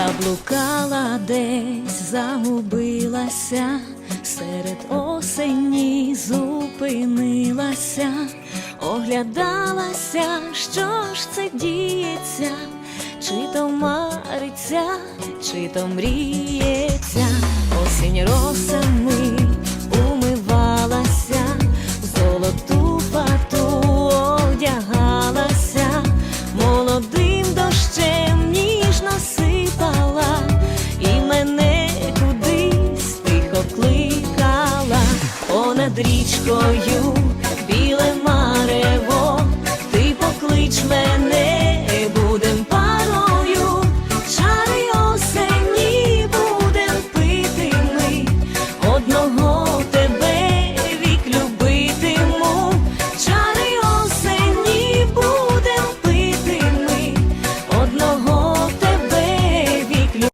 Заблукала десь, загубилася, серед осені зупинилася, оглядалася, що ж це діється, чи то мариться, чи то мріється, стрічкою біле.